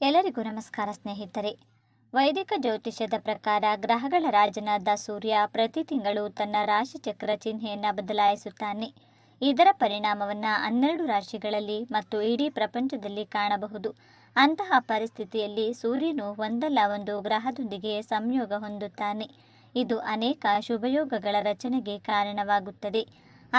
ಎಲ್ಲರಿಗೂ ನಮಸ್ಕಾರ ಸ್ನೇಹಿತರೆ. ವೈದಿಕ ಜ್ಯೋತಿಷ್ಯದ ಪ್ರಕಾರ ಗ್ರಹಗಳ ರಾಜನಾದ ಸೂರ್ಯ ಪ್ರತಿ ತಿಂಗಳು ತನ್ನ ರಾಶಿಚಕ್ರ ಚಿಹ್ನೆಯನ್ನು ಬದಲಾಯಿಸುತ್ತಾನೆ. ಇದರ ಪರಿಣಾಮವನ್ನು ಹನ್ನೆರಡು ರಾಶಿಗಳಲ್ಲಿ ಮತ್ತು ಇಡೀ ಪ್ರಪಂಚದಲ್ಲಿ ಕಾಣಬಹುದು. ಅಂತಹ ಪರಿಸ್ಥಿತಿಯಲ್ಲಿ ಸೂರ್ಯನು ಒಂದಲ್ಲ ಒಂದು ಗ್ರಹದೊಂದಿಗೆ ಸಂಯೋಗ ಹೊಂದುತ್ತಾನೆ. ಇದು ಅನೇಕ ಶುಭಯೋಗಗಳ ರಚನೆಗೆ ಕಾರಣವಾಗುತ್ತದೆ.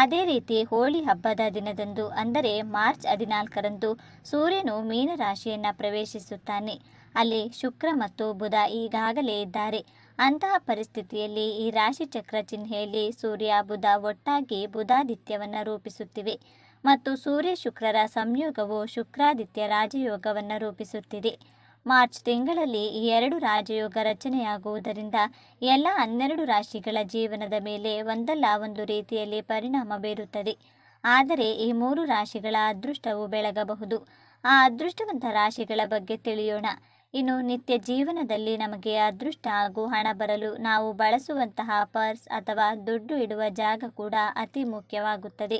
ಅದೇ ರೀತಿ ಹೋಳಿ ಹಬ್ಬದ ದಿನದಂದು ಅಂದರೆ ಮಾರ್ಚ್ ಹದಿನಾಲ್ಕರಂದು ಸೂರ್ಯನು ಮೀನರಾಶಿಯನ್ನು ಪ್ರವೇಶಿಸುತ್ತಾನೆ. ಅಲ್ಲಿ ಶುಕ್ರ ಮತ್ತು ಬುಧ ಈಗಾಗಲೇ ಇದ್ದಾರೆ. ಅಂತಹ ಪರಿಸ್ಥಿತಿಯಲ್ಲಿ ಈ ರಾಶಿ ಚಕ್ರ ಚಿಹ್ನೆಯಲ್ಲಿ ಸೂರ್ಯ, ಬುಧ ಒಟ್ಟಾಗಿ ಬುಧಾದಿತ್ಯವನ್ನು ರೂಪಿಸುತ್ತಿವೆ ಮತ್ತು ಸೂರ್ಯ ಶುಕ್ರರ ಸಂಯೋಗವು ಶುಕ್ರಾದಿತ್ಯ ರಾಜಯೋಗವನ್ನು ರೂಪಿಸುತ್ತಿದೆ. ಮಾರ್ಚ್ ತಿಂಗಳಲ್ಲಿ ಈ ಎರಡು ರಾಜಯೋಗ ರಚನೆಯಾಗುವುದರಿಂದ ಎಲ್ಲ ಹನ್ನೆರಡು ರಾಶಿಗಳ ಜೀವನದ ಮೇಲೆ ಒಂದಲ್ಲ ಒಂದು ರೀತಿಯಲ್ಲಿ ಪರಿಣಾಮ ಬೀರುತ್ತದೆ. ಆದರೆ ಈ ಮೂರು ರಾಶಿಗಳ ಅದೃಷ್ಟವು ಬೆಳಗಬಹುದು. ಆ ಅದೃಷ್ಟವಂತ ರಾಶಿಗಳ ಬಗ್ಗೆ ತಿಳಿಯೋಣ. ಇನ್ನು ನಿತ್ಯ ಜೀವನದಲ್ಲಿ ನಮಗೆ ಅದೃಷ್ಟ ಹಾಗೂ ಹಣ ಬರಲು ನಾವು ಬಳಸುವಂತಹ ಪರ್ಸ್ ಅಥವಾ ದುಡ್ಡು ಇಡುವ ಜಾಗ ಕೂಡ ಅತಿ ಮುಖ್ಯವಾಗುತ್ತದೆ.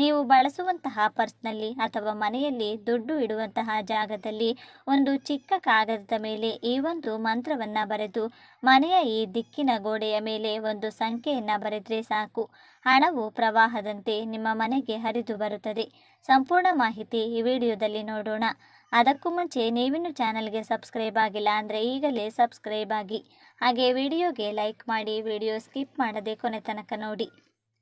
ನೀವು ಬಳಸುವಂತಹ ಪರ್ಸ್ನಲ್ಲಿ ಅಥವಾ ಮನೆಯಲ್ಲಿ ದುಡ್ಡು ಇಡುವಂತಹ ಜಾಗದಲ್ಲಿ ಒಂದು ಚಿಕ್ಕ ಕಾಗದದ ಮೇಲೆ ಈ ಒಂದು ಮಂತ್ರವನ್ನು ಬರೆದು, ಮನೆಯ ಈ ದಿಕ್ಕಿನ ಗೋಡೆಯ ಮೇಲೆ ಒಂದು ಸಂಖ್ಯೆಯನ್ನು ಬರೆದರೆ ಸಾಕು. ಹಣವು ಪ್ರವಾಹದಂತೆ ನಿಮ್ಮ ಮನೆಗೆ ಹರಿದು ಬರುತ್ತದೆ. ಸಂಪೂರ್ಣ ಮಾಹಿತಿ ಈ ವಿಡಿಯೋದಲ್ಲಿ ನೋಡೋಣ. ಅದಕ್ಕೂ ಮುಂಚೆ ನೀವಿನ್ನು ಚಾನಲ್ಗೆ ಸಬ್ಸ್ಕ್ರೈಬ್ ಆಗಿಲ್ಲ ಅಂದರೆ ಈಗಲೇ ಸಬ್ಸ್ಕ್ರೈಬ್ ಆಗಿ. ಹಾಗೆ ವಿಡಿಯೋಗೆ ಲೈಕ್ ಮಾಡಿ, ವಿಡಿಯೋ ಸ್ಕಿಪ್ ಮಾಡದೆ ಕೊನೆ ತನಕ ನೋಡಿ.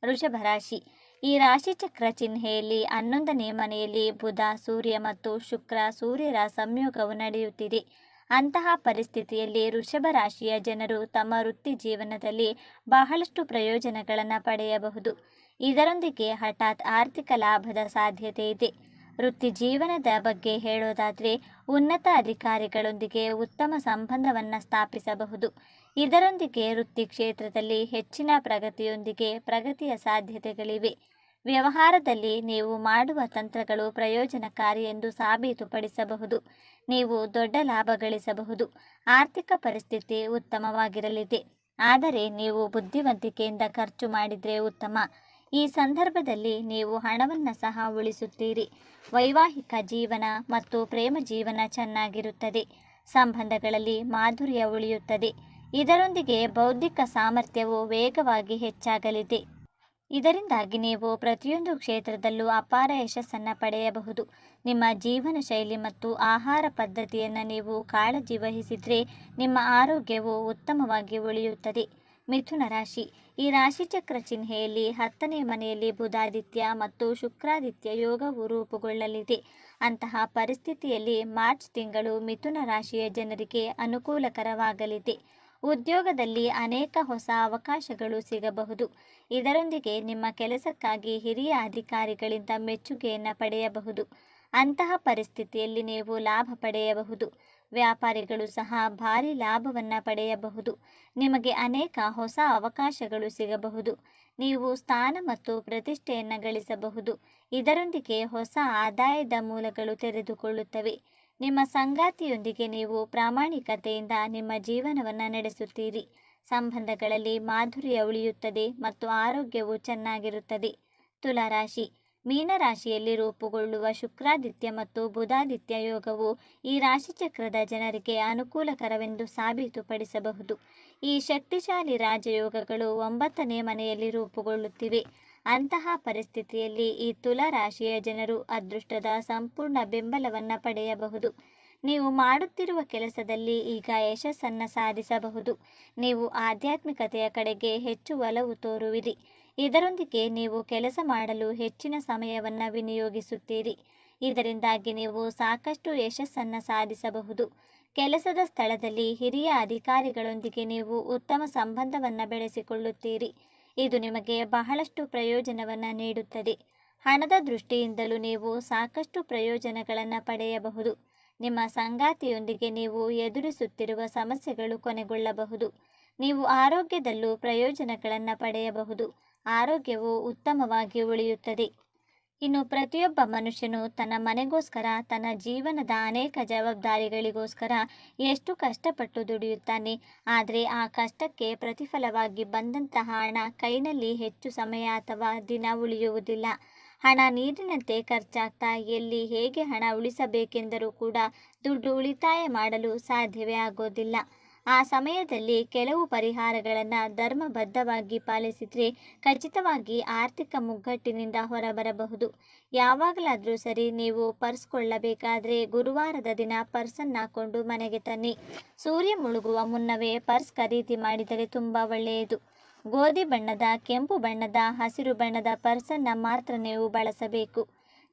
ವೃಷಭ ರಾಶಿ. ಈ ರಾಶಿಚಕ್ರ ಚಿಹ್ನೆಯಲ್ಲಿ ಹನ್ನೊಂದನೇ ಮನೆಯಲ್ಲಿ ಬುಧ, ಸೂರ್ಯ ಮತ್ತು ಶುಕ್ರ ಸೂರ್ಯರ ಸಂಯೋಗವು ನಡೆಯುತ್ತಿದೆ. ಅಂತಹ ಪರಿಸ್ಥಿತಿಯಲ್ಲಿ ವೃಷಭ ರಾಶಿಯ ಜನರು ತಮ್ಮ ವೃತ್ತಿ ಜೀವನದಲ್ಲಿ ಬಹಳಷ್ಟು ಪ್ರಯೋಜನಗಳನ್ನು ಪಡೆಯಬಹುದು. ಇದರೊಂದಿಗೆ ಹಠಾತ್ ಆರ್ಥಿಕ ಲಾಭದ ಸಾಧ್ಯತೆ ಇದೆ. ವೃತ್ತಿ ಜೀವನದ ಬಗ್ಗೆ ಹೇಳೋದಾದರೆ ಉನ್ನತ ಅಧಿಕಾರಿಗಳೊಂದಿಗೆ ಉತ್ತಮ ಸಂಬಂಧವನ್ನು ಸ್ಥಾಪಿಸಬಹುದು. ಇದರೊಂದಿಗೆ ವೃತ್ತಿ ಕ್ಷೇತ್ರದಲ್ಲಿ ಹೆಚ್ಚಿನ ಪ್ರಗತಿಯೊಂದಿಗೆ ಪ್ರಗತಿಯ ಸಾಧ್ಯತೆಗಳಿವೆ. ವ್ಯವಹಾರದಲ್ಲಿ ನೀವು ಮಾಡುವ ತಂತ್ರಗಳು ಪ್ರಯೋಜನಕಾರಿ ಎಂದು ಸಾಬೀತುಪಡಿಸಬಹುದು. ನೀವು ದೊಡ್ಡ ಲಾಭ ಗಳಿಸಬಹುದು. ಆರ್ಥಿಕ ಪರಿಸ್ಥಿತಿ ಉತ್ತಮವಾಗಿರಲಿದೆ. ಆದರೆ ನೀವು ಬುದ್ಧಿವಂತಿಕೆಯಿಂದ ಖರ್ಚು ಮಾಡಿದರೆ ಉತ್ತಮ. ಈ ಸಂದರ್ಭದಲ್ಲಿ ನೀವು ಹಣವನ್ನು ಸಹ ಉಳಿಸುತ್ತೀರಿ. ವೈವಾಹಿಕ ಜೀವನ ಮತ್ತು ಪ್ರೇಮ ಜೀವನ ಚೆನ್ನಾಗಿರುತ್ತದೆ. ಸಂಬಂಧಗಳಲ್ಲಿ ಮಾಧುರ್ಯ ಉಳಿಯುತ್ತದೆ. ಇದರೊಂದಿಗೆ ಬೌದ್ಧಿಕ ಸಾಮರ್ಥ್ಯವು ವೇಗವಾಗಿ ಹೆಚ್ಚಾಗಲಿದೆ. ಇದರಿಂದಾಗಿ ನೀವು ಪ್ರತಿಯೊಂದು ಕ್ಷೇತ್ರದಲ್ಲೂ ಅಪಾರ ಯಶಸ್ಸನ್ನು ಪಡೆಯಬಹುದು. ನಿಮ್ಮ ಜೀವನ ಶೈಲಿ ಮತ್ತು ಆಹಾರ ಪದ್ಧತಿಯನ್ನು ನೀವು ಕಾಳಜಿ ವಹಿಸಿದರೆ ನಿಮ್ಮ ಆರೋಗ್ಯವು ಉತ್ತಮವಾಗಿ ಉಳಿಯುತ್ತದೆ. ಮಿಥುನ ರಾಶಿ. ಈ ರಾಶಿಚಕ್ರ ಚಿಹ್ನೆಯಲ್ಲಿ ಹತ್ತನೇ ಮನೆಯಲ್ಲಿ ಬುಧಾದಿತ್ಯ ಮತ್ತು ಶುಕ್ರಾದಿತ್ಯ ಯೋಗವು ರೂಪುಗೊಳ್ಳಲಿದೆ. ಅಂತಹ ಪರಿಸ್ಥಿತಿಯಲ್ಲಿ ಮಾರ್ಚ್ ತಿಂಗಳು ಮಿಥುನ ರಾಶಿಯ ಜನರಿಗೆ ಅನುಕೂಲಕರವಾಗಲಿದೆ. ಉದ್ಯೋಗದಲ್ಲಿ ಅನೇಕ ಹೊಸ ಅವಕಾಶಗಳು ಸಿಗಬಹುದು. ಇದರೊಂದಿಗೆ ನಿಮ್ಮ ಕೆಲಸಕ್ಕಾಗಿ ಹಿರಿಯ ಅಧಿಕಾರಿಗಳಿಂದ ಮೆಚ್ಚುಗೆಯನ್ನು ಪಡೆಯಬಹುದು. ಅಂತಹ ಪರಿಸ್ಥಿತಿಯಲ್ಲಿ ನೀವು ಲಾಭ ಪಡೆಯಬಹುದು. ವ್ಯಾಪಾರಿಗಳು ಸಹ ಭಾರಿ ಲಾಭವನ್ನು ಪಡೆಯಬಹುದು. ನಿಮಗೆ ಅನೇಕ ಹೊಸ ಅವಕಾಶಗಳು ಸಿಗಬಹುದು. ನೀವು ಸ್ಥಾನ ಮತ್ತು ಪ್ರತಿಷ್ಠೆಯನ್ನು ಗಳಿಸಬಹುದು. ಇದರೊಂದಿಗೆ ಹೊಸ ಆದಾಯದ ಮೂಲಗಳು ತೆರೆದುಕೊಳ್ಳುತ್ತವೆ. ನಿಮ್ಮ ಸಂಗಾತಿಯೊಂದಿಗೆ ನೀವು ಪ್ರಾಮಾಣಿಕತೆಯಿಂದ ನಿಮ್ಮ ಜೀವನವನ್ನು ನಡೆಸುತ್ತೀರಿ. ಸಂಬಂಧಗಳಲ್ಲಿ ಮಾಧುರ್ಯ ಉಳಿಯುತ್ತದೆ ಮತ್ತು ಆರೋಗ್ಯವು ಚೆನ್ನಾಗಿರುತ್ತದೆ. ತುಲಾರಾಶಿ. ಮೀನರಾಶಿಯಲ್ಲಿ ರೂಪುಗೊಳ್ಳುವ ಶುಕ್ರಾದಿತ್ಯ ಮತ್ತು ಬುಧಾದಿತ್ಯ ಯೋಗವು ಈ ರಾಶಿಚಕ್ರದ ಜನರಿಗೆ ಅನುಕೂಲಕರವೆಂದು ಸಾಬೀತುಪಡಿಸಬಹುದು. ಈ ಶಕ್ತಿಶಾಲಿ ರಾಜಯೋಗಗಳು ಒಂಬತ್ತನೇ ಮನೆಯಲ್ಲಿ ರೂಪುಗೊಳ್ಳುತ್ತಿವೆ. ಅಂತಹ ಪರಿಸ್ಥಿತಿಯಲ್ಲಿ ಈ ತುಲಾ ರಾಶಿಯ ಜನರು ಅದೃಷ್ಟದ ಸಂಪೂರ್ಣ ಬೆಂಬಲವನ್ನು ಪಡೆಯಬಹುದು. ನೀವು ಮಾಡುತ್ತಿರುವ ಕೆಲಸದಲ್ಲಿ ಈಗ ಯಶಸ್ಸನ್ನು ಸಾಧಿಸಬಹುದು. ನೀವು ಆಧ್ಯಾತ್ಮಿಕತೆಯ ಕಡೆಗೆ ಹೆಚ್ಚು ಒಲವು ತೋರುವಿರಿ. ಇದರೊಂದಿಗೆ ನೀವು ಕೆಲಸ ಮಾಡಲು ಹೆಚ್ಚಿನ ಸಮಯವನ್ನು ವಿನಿಯೋಗಿಸುತ್ತೀರಿ. ಇದರಿಂದಾಗಿ ನೀವು ಸಾಕಷ್ಟು ಯಶಸ್ಸನ್ನು ಸಾಧಿಸಬಹುದು. ಕೆಲಸದ ಸ್ಥಳದಲ್ಲಿ ಹಿರಿಯ ಅಧಿಕಾರಿಗಳೊಂದಿಗೆ ನೀವು ಉತ್ತಮ ಸಂಬಂಧವನ್ನು ಬೆಳೆಸಿಕೊಳ್ಳುತ್ತೀರಿ. ಇದು ನಿಮಗೆ ಬಹಳಷ್ಟು ಪ್ರಯೋಜನವನ್ನು ನೀಡುತ್ತದೆ. ಹಣದ ದೃಷ್ಟಿಯಿಂದಲೂ ನೀವು ಸಾಕಷ್ಟು ಪ್ರಯೋಜನಗಳನ್ನು ಪಡೆಯಬಹುದು. ನಿಮ್ಮ ಸಂಗಾತಿಯೊಂದಿಗೆ ನೀವು ಎದುರಿಸುತ್ತಿರುವ ಸಮಸ್ಯೆಗಳು ಕೊನೆಗೊಳ್ಳಬಹುದು. ನೀವು ಆರೋಗ್ಯದಲ್ಲೂ ಪ್ರಯೋಜನಗಳನ್ನು ಪಡೆಯಬಹುದು. ಆರೋಗ್ಯವು ಉತ್ತಮವಾಗಿ ಉಳಿಯುತ್ತದೆ. ಇನ್ನು ಪ್ರತಿಯೊಬ್ಬ ಮನುಷ್ಯನು ತನ್ನ ಮನೆಗೋಸ್ಕರ, ತನ್ನ ಜೀವನದ ಅನೇಕ ಜವಾಬ್ದಾರಿಗಳಿಗೋಸ್ಕರ ಎಷ್ಟು ಕಷ್ಟಪಟ್ಟು ದುಡಿಯುತ್ತಾನೆ, ಆದರೆ ಆ ಕಷ್ಟಕ್ಕೆ ಪ್ರತಿಫಲವಾಗಿ ಬಂದಂತಹ ಹಣ ಕೈನಲ್ಲಿ ಹೆಚ್ಚು ಸಮಯ ಅಥವಾ ದಿನ ಉಳಿಯುವುದಿಲ್ಲ. ಹಣ ನೀರಿನಂತೆ ಖರ್ಚಾಗ್ತಾ ಎಲ್ಲಿ ಹೇಗೆ ಹಣ ಉಳಿಸಬೇಕೆಂದರೂ ಕೂಡ ದುಡ್ಡು ಉಳಿತಾಯ ಮಾಡಲು ಸಾಧ್ಯವೇ ಆಗೋದಿಲ್ಲ. ಆ ಸಮಯದಲ್ಲಿ ಕೆಲವು ಪರಿಹಾರಗಳನ್ನು ಧರ್ಮಬದ್ಧವಾಗಿ ಪಾಲಿಸಿದರೆ ಖಚಿತವಾಗಿ ಆರ್ಥಿಕ ಮುಗ್ಗಟ್ಟಿನಿಂದ ಹೊರಬರಬಹುದು. ಯಾವಾಗಲಾದರೂ ಸರಿ ನೀವು ಪರ್ಸ್ ಕೊಳ್ಳಬೇಕಾದರೆ ಗುರುವಾರದ ದಿನ ಪರ್ಸನ್ನು ಹಾಕೊಂಡು ಮನೆಗೆ ತನ್ನಿ. ಸೂರ್ಯ ಮುಳುಗುವ ಮುನ್ನವೇ ಪರ್ಸ್ ಖರೀದಿ ಮಾಡಿದರೆ ತುಂಬ ಒಳ್ಳೆಯದು. ಗೋಧಿ ಬಣ್ಣದ, ಕೆಂಪು ಬಣ್ಣದ, ಹಸಿರು ಬಣ್ಣದ ಪರ್ಸನ್ನು ಮಾತ್ರ ನೀವು ಬಳಸಬೇಕು.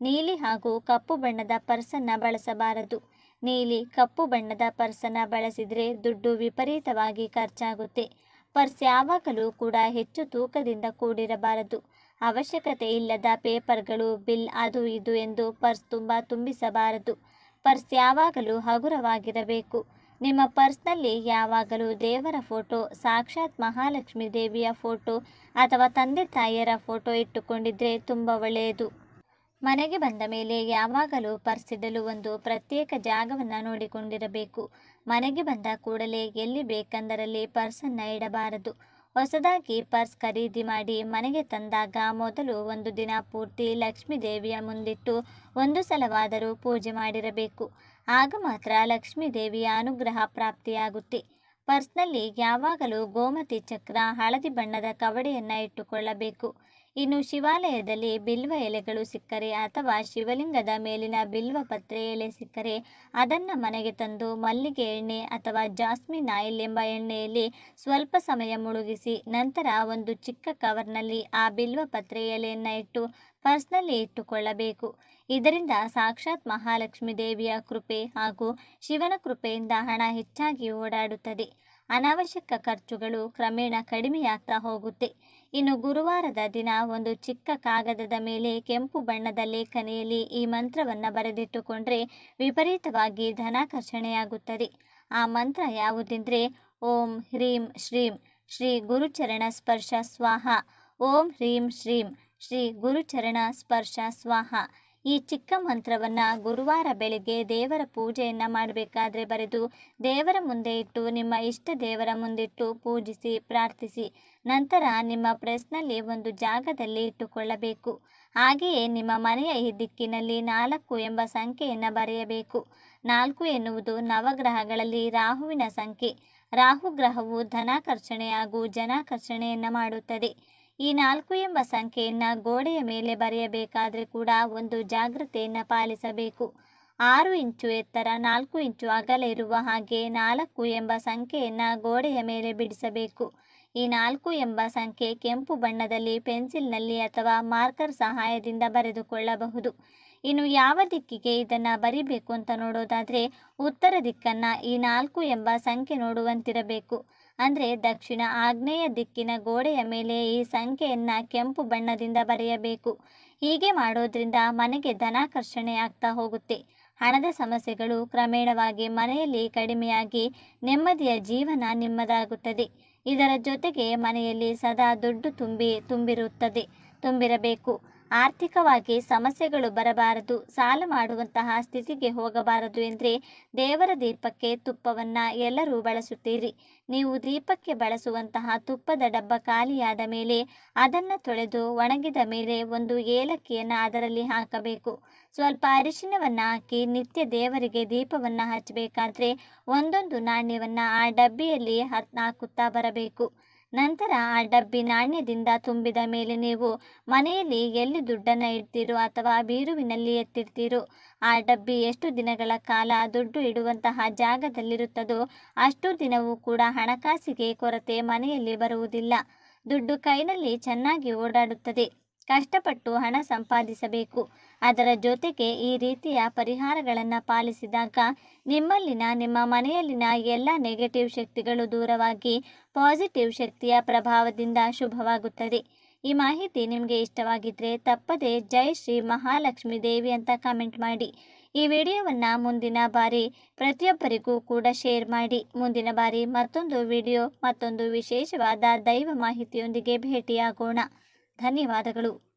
ನೀಲಿ ಹಾಗೂ ಕಪ್ಪು ಬಣ್ಣದ ಪರ್ಸನ್ನು ಬಳಸಬಾರದು. ನೀಲಿ ಕಪ್ಪು ಬಣ್ಣದ ಪರ್ಸನ್ನು ಬಳಸಿದರೆ ದುಡ್ಡು ವಿಪರೀತವಾಗಿ ಖರ್ಚಾಗುತ್ತೆ. ಪರ್ಸ್ ಯಾವಾಗಲೂ ಕೂಡ ಹೆಚ್ಚು ತೂಕದಿಂದ ಕೂಡಿರಬಾರದು. ಅವಶ್ಯಕತೆ ಇಲ್ಲದ ಪೇಪರ್ಗಳು, ಬಿಲ್ ಅದು ಇದು ಎಂದು ಪರ್ಸ್ ತುಂಬ ತುಂಬಿಸಬಾರದು. ಪರ್ಸ್ ಯಾವಾಗಲೂ ಹಗುರವಾಗಿರಬೇಕು. ನಿಮ್ಮ ಪರ್ಸ್ನಲ್ಲಿ ಯಾವಾಗಲೂ ದೇವರ ಫೋಟೋ, ಸಾಕ್ಷಾತ್ ಮಹಾಲಕ್ಷ್ಮಿ ದೇವಿಯ ಫೋಟೋ ಅಥವಾ ತಂದೆ ತಾಯಿಯರ ಫೋಟೋ ಇಟ್ಟುಕೊಂಡಿದ್ರೆ ತುಂಬ ಒಳ್ಳೆಯದು. ಮನೆಗೆ ಬಂದ ಮೇಲೆ ಯಾವಾಗಲೂ ಪರ್ಸ್ ಒಂದು ಪ್ರತ್ಯೇಕ ಜಾಗವನ್ನು ನೋಡಿಕೊಂಡಿರಬೇಕು. ಮನೆಗೆ ಬಂದ ಕೂಡಲೇ ಎಲ್ಲಿ ಬೇಕೆಂದರಲ್ಲಿ ಪರ್ಸನ್ನು ಇಡಬಾರದು. ಹೊಸದಾಗಿ ಪರ್ಸ್ ಖರೀದಿ ಮಾಡಿ ಮನೆಗೆ ತಂದಾಗ ಮೊದಲು ಒಂದು ದಿನ ಪೂರ್ತಿ ಲಕ್ಷ್ಮೀ ದೇವಿಯ ಮುಂದಿಟ್ಟು ಒಂದು ಸಲವಾದರೂ ಪೂಜೆ ಮಾಡಿರಬೇಕು. ಆಗ ಮಾತ್ರ ಲಕ್ಷ್ಮೀ ದೇವಿಯ ಅನುಗ್ರಹ ಪ್ರಾಪ್ತಿಯಾಗುತ್ತೆ. ಪರ್ಸ್ನಲ್ಲಿ ಯಾವಾಗಲೂ ಗೋಮತಿ ಚಕ್ರ, ಹಳದಿ ಬಣ್ಣದ ಕವಡೆಯನ್ನು ಇಟ್ಟುಕೊಳ್ಳಬೇಕು. ಇನ್ನು ಶಿವಾಲಯದಲ್ಲಿ ಬಿಲ್ವ ಎಲೆಗಳು ಸಿಕ್ಕರೆ ಅಥವಾ ಶಿವಲಿಂಗದ ಮೇಲಿನ ಬಿಲ್ವ ಪತ್ರೆ ಎಲೆ ಸಿಕ್ಕರೆ ಅದನ್ನು ಮನೆಗೆ ತಂದು ಮಲ್ಲಿಗೆ ಎಣ್ಣೆ ಅಥವಾ ಜಾಸ್ಮಿನ್ ಆಯಿಲ್ ಎಂಬ ಎಣ್ಣೆಯಲ್ಲಿ ಸ್ವಲ್ಪ ಸಮಯ ಮುಳುಗಿಸಿ ನಂತರ ಒಂದು ಚಿಕ್ಕ ಕವರ್ನಲ್ಲಿ ಆ ಬಿಲ್ವ ಪತ್ರೆ ಎಲೆಯನ್ನು ಇಟ್ಟು ಪರ್ಸ್ನಲ್ಲಿ ಇಟ್ಟುಕೊಳ್ಳಬೇಕು. ಇದರಿಂದ ಸಾಕ್ಷಾತ್ ಮಹಾಲಕ್ಷ್ಮಿ ದೇವಿಯ ಕೃಪೆ ಹಾಗೂ ಶಿವನ ಕೃಪೆಯಿಂದ ಹಣ ಹೆಚ್ಚಾಗಿ ಓಡಾಡುತ್ತದೆ. ಅನಾವಶ್ಯಕ ಖರ್ಚುಗಳು ಕ್ರಮೇಣ ಕಡಿಮೆಯಾಗ್ತಾ ಹೋಗುತ್ತೆ. ಇನ್ನು ಗುರುವಾರದ ದಿನ ಒಂದು ಚಿಕ್ಕ ಕಾಗದದ ಮೇಲೆ ಕೆಂಪು ಬಣ್ಣದ ಲೇಖನೆಯಲ್ಲಿ ಈ ಮಂತ್ರವನ್ನು ಬರೆದಿಟ್ಟುಕೊಂಡ್ರೆ ವಿಪರೀತವಾಗಿ ಧನಾಕರ್ಷಣೆಯಾಗುತ್ತದೆ. ಆ ಮಂತ್ರ ಯಾವುದೆಂದರೆ, ಓಂ ಹ್ರೀಂ ಶ್ರೀಂ ಶ್ರೀ ಗುರುಚರಣ ಸ್ಪರ್ಶ ಸ್ವಾಹ, ಓಂ ಹ್ರೀಂ ಶ್ರೀಂ ಶ್ರೀ ಗುರುಚರಣ ಸ್ಪರ್ಶ ಸ್ವಾಹ. ಈ ಚಿಕ್ಕ ಮಂತ್ರವನ್ನು ಗುರುವಾರ ಬೆಳಿಗ್ಗೆ ದೇವರ ಪೂಜೆಯನ್ನು ಮಾಡಬೇಕಾದ್ರೆ ಬರೆದು ದೇವರ ಮುಂದೆ ಇಟ್ಟು, ನಿಮ್ಮ ಇಷ್ಟ ದೇವರ ಮುಂದಿಟ್ಟು ಪೂಜಿಸಿ, ಪ್ರಾರ್ಥಿಸಿ. ನಂತರ ನಿಮ್ಮ ಪ್ರೆಸ್ನಲ್ಲಿ ಒಂದು ಜಾಗದಲ್ಲಿ ಇಟ್ಟುಕೊಳ್ಳಬೇಕು. ಹಾಗೆಯೇ ನಿಮ್ಮ ಮನೆಯ ಈ ದಿಕ್ಕಿನಲ್ಲಿ ನಾಲ್ಕು ಎಂಬ ಸಂಖ್ಯೆಯನ್ನು ಬರೆಯಬೇಕು. ನಾಲ್ಕು ಎನ್ನುವುದು ನವಗ್ರಹಗಳಲ್ಲಿ ರಾಹುವಿನ ಸಂಖ್ಯೆ. ರಾಹು ಗ್ರಹವು ಧನಾಕರ್ಷಣೆ ಹಾಗೂ ಜನಾಕರ್ಷಣೆಯನ್ನು ಮಾಡುತ್ತದೆ. ಈ ನಾಲ್ಕು ಎಂಬ ಸಂಖ್ಯೆಯನ್ನು ಗೋಡೆಯ ಮೇಲೆ ಬರೆಯಬೇಕಾದರೆ ಕೂಡ ಒಂದು ಜಾಗ್ರತೆಯನ್ನು ಪಾಲಿಸಬೇಕು. ಆರು ಇಂಚು ಎತ್ತರ, ನಾಲ್ಕು ಇಂಚು ಅಗಲ ಇರುವ ಹಾಗೆ ನಾಲ್ಕು ಎಂಬ ಸಂಖ್ಯೆಯನ್ನು ಗೋಡೆಯ ಮೇಲೆ ಬಿಡಿಸಬೇಕು. ಈ ನಾಲ್ಕು ಎಂಬ ಸಂಖ್ಯೆ ಕೆಂಪು ಬಣ್ಣದಲ್ಲಿ, ಪೆನ್ಸಿಲ್ನಲ್ಲಿ ಅಥವಾ ಮಾರ್ಕರ್ ಸಹಾಯದಿಂದ ಬರೆದುಕೊಳ್ಳಬಹುದು. ಇನ್ನು ಯಾವ ದಿಕ್ಕಿಗೆ ಇದನ್ನು ಬರಿಬೇಕು ಅಂತ ನೋಡೋದಾದರೆ, ಉತ್ತರ ದಿಕ್ಕನ್ನು ಈ ನಾಲ್ಕು ಎಂಬ ಸಂಖ್ಯೆ ನೋಡುವಂತಿರಬೇಕು. ಅಂದರೆ ದಕ್ಷಿಣ ಆಗ್ನೇಯ ದಿಕ್ಕಿನ ಗೋಡೆಯ ಮೇಲೆ ಈ ಸಂಖ್ಯೆಯನ್ನು ಕೆಂಪು ಬಣ್ಣದಿಂದ ಬರೆಯಬೇಕು. ಹೀಗೆ ಮಾಡೋದ್ರಿಂದ ಮನೆಗೆ ಧನಾಕರ್ಷಣೆ ಆಗ್ತಾ ಹೋಗುತ್ತೆ. ಹಣದ ಸಮಸ್ಯೆಗಳು ಕ್ರಮೇಣವಾಗಿ ಮನೆಯಲ್ಲಿ ಕಡಿಮೆಯಾಗಿ ನೆಮ್ಮದಿಯ ಜೀವನ ನಿಮ್ಮದಾಗುತ್ತದೆ. ಇದರ ಜೊತೆಗೆ ಮನೆಯಲ್ಲಿ ಸದಾ ದುಡ್ಡು ತುಂಬಿ ತುಂಬಿರುತ್ತದೆ, ತುಂಬಿರಬೇಕು. ಆರ್ಥಿಕವಾಗಿ ಸಮಸ್ಯೆಗಳು ಬರಬಾರದು, ಸಾಲ ಮಾಡುವಂತಹ ಸ್ಥಿತಿಗೆ ಹೋಗಬಾರದು ಎಂದರೆ ದೇವರ ದೀಪಕ್ಕೆ ತುಪ್ಪವನ್ನು ಎಲ್ಲರೂ ಬಳಸುತ್ತೀರಿ. ನೀವು ದೀಪಕ್ಕೆ ಬಳಸುವಂತಹ ತುಪ್ಪದ ಡಬ್ಬ ಖಾಲಿಯಾದ ಮೇಲೆ ಅದನ್ನು ತೊಳೆದು ಒಣಗಿದ ಮೇಲೆ ಒಂದು ಏಲಕ್ಕಿಯನ್ನು ಅದರಲ್ಲಿ ಹಾಕಬೇಕು. ಸ್ವಲ್ಪ ಅರಿಶಿನವನ್ನು ಹಾಕಿ ನಿತ್ಯ ದೇವರಿಗೆ ದೀಪವನ್ನು ಹಚ್ಚಬೇಕಾದ್ರೆ ಒಂದೊಂದು ನಾಣ್ಯವನ್ನು ಆ ಡಬ್ಬಿಯಲ್ಲಿ ಹಾಕುತ್ತಾ ಬರಬೇಕು. ನಂತರ ಆ ಡಬ್ಬಿ ನಾಣ್ಯದಿಂದ ತುಂಬಿದ ಮೇಲೆ ನೀವು ಮನೆಯಲ್ಲಿ ಎಲ್ಲಿ ದುಡ್ಡನ್ನು ಇಡ್ತೀರೋ ಅಥವಾ ಬೀರುವಿನಲ್ಲಿ ಎತ್ತಿರ್ತೀರೋ ಆ ಡಬ್ಬಿ ಎಷ್ಟು ದಿನಗಳ ಕಾಲ ದುಡ್ಡು ಇಡುವಂತಹ ಜಾಗದಲ್ಲಿರುತ್ತದೋ ಅಷ್ಟು ದಿನವೂ ಕೂಡ ಹಣಕಾಸಿಗೆ ಕೊರತೆ ಮನೆಯಲ್ಲಿ ಬರುವುದಿಲ್ಲ. ದುಡ್ಡು ಕೈನಲ್ಲಿ ಚೆನ್ನಾಗಿ ಓಡಾಡುತ್ತದೆ. ಕಷ್ಟಪಟ್ಟು ಹಣ ಸಂಪಾದಿಸಬೇಕು. ಅದರ ಜೊತೆಗೆ ಈ ರೀತಿಯ ಪರಿಹಾರಗಳನ್ನು ಪಾಲಿಸಿದಾಗ ನಿಮ್ಮಲ್ಲಿನ, ನಿಮ್ಮ ಮನೆಯಲ್ಲಿನ ಎಲ್ಲ ನೆಗೆಟಿವ್ ಶಕ್ತಿಗಳು ದೂರವಾಗಿ ಪಾಸಿಟಿವ್ ಶಕ್ತಿಯ ಪ್ರಭಾವದಿಂದ ಶುಭವಾಗುತ್ತದೆ. ಈ ಮಾಹಿತಿ ನಿಮಗೆ ಇಷ್ಟವಾಗಿದ್ದರೆ ತಪ್ಪದೆ ಜೈ ಶ್ರೀ ಮಹಾಲಕ್ಷ್ಮೀ ದೇವಿ ಅಂತ ಕಮೆಂಟ್ ಮಾಡಿ. ಈ ವಿಡಿಯೋವನ್ನು ಮುಂದಿನ ಬಾರಿ ಪ್ರತಿಯೊಬ್ಬರಿಗೂ ಕೂಡ ಶೇರ್ ಮಾಡಿ. ಮುಂದಿನ ಬಾರಿ ಮತ್ತೊಂದು ವಿಡಿಯೋ, ಮತ್ತೊಂದು ವಿಶೇಷವಾದ ದೈವ ಮಾಹಿತಿಯೊಂದಿಗೆ ಭೇಟಿಯಾಗೋಣ. ಧನ್ಯವಾದಗಳು.